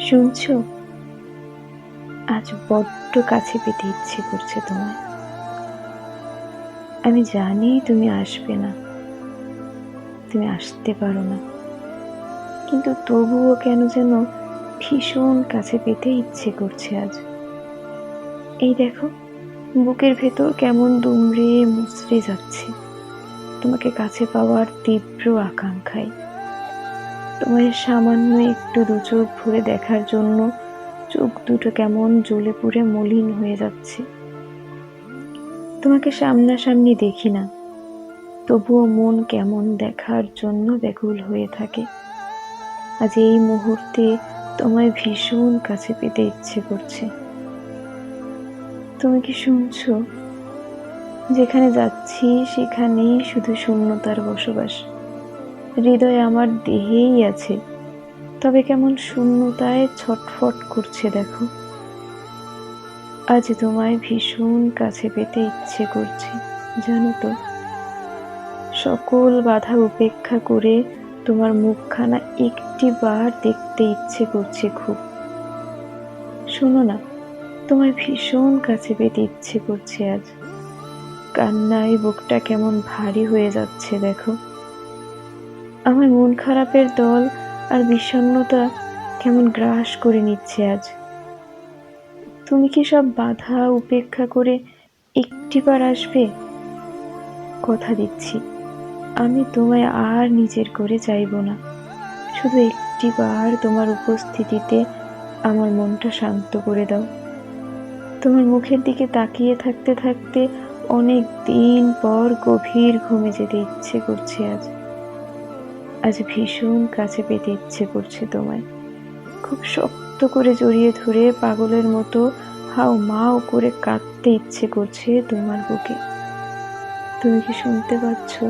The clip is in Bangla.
শুনছো? আজ বড্ড কাছে পেতে ইচ্ছে করছে তোমায়। আমি জানি তুমি আসবে না। তুমি আসতে পারো না। কিন্তু তবুও কেন যেন ভীষণ কাছে পেতে ইচ্ছে করছে আজ। এই দেখো, বুকের ভেতর কেমন দুমড়ে মুচড়ে যাচ্ছে। তোমাকে কাছে পাওয়ার তীব্র আকাঙ্ক্ষায় তোমার সামান্য একটু দু চোখ ভরে দেখার জন্য চোখ দুটো কেমন জ্বলে পুড়ে মলিন হয়ে যাচ্ছে। তোমাকে সামনাসামনি দেখি না, তবুও মন কেমন দেখার জন্য ব্যাকুল হয়ে থাকে। আজ এই মুহূর্তে তোমায় ভীষণ কাছে পেতে ইচ্ছে করছে। তুমি কি শুনছো? যেখানে যাচ্ছি সেখানেই শুধু শূন্যতার বসবাস। হৃদয় আমার দেহেই আছে। তবে কেমন শূন্যতায় ছটফট করছে দেখো। আজ তোমায় ভীষণ কাছে পেতে ইচ্ছে করছে, জানো তো। সকল বাধা উপেক্ষা করে তোমার মুখখানা একটি বার দেখতে ইচ্ছে করছে খুব। শোনো না, তোমায় ভীষণ কাছে পেতে ইচ্ছে করছে আজ। কান্নায় বুকটা কেমন ভারী হয়ে যাচ্ছে দেখো। আমার মন খারাপের দল আর বিষণ্নতা কেমন গ্রাস করে নিচ্ছে আজ। তুমি কি সব বাধা উপেক্ষা করে একটিবার আসবে? কথা দিচ্ছি, আমি তোমায় আর নিজের করে চাইব না। শুধু একটিবার তোমার উপস্থিতিতে আমার মনটা শান্ত করে দাও। তোমার মুখের দিকে তাকিয়ে থাকতে থাকতে অনেক দিন পর গভীর ঘুমে যেতে ইচ্ছে করছে আজ। আজ ভীষণ কাছে পেতে ইচ্ছে করছে তোমায়। খুব শক্ত করে জড়িয়ে ধরে পাগলের মতো হাও মাও করে কাঁদতে ইচ্ছে করছে তোমার বুকে। তুমি কি শুনতে পাচ্ছ?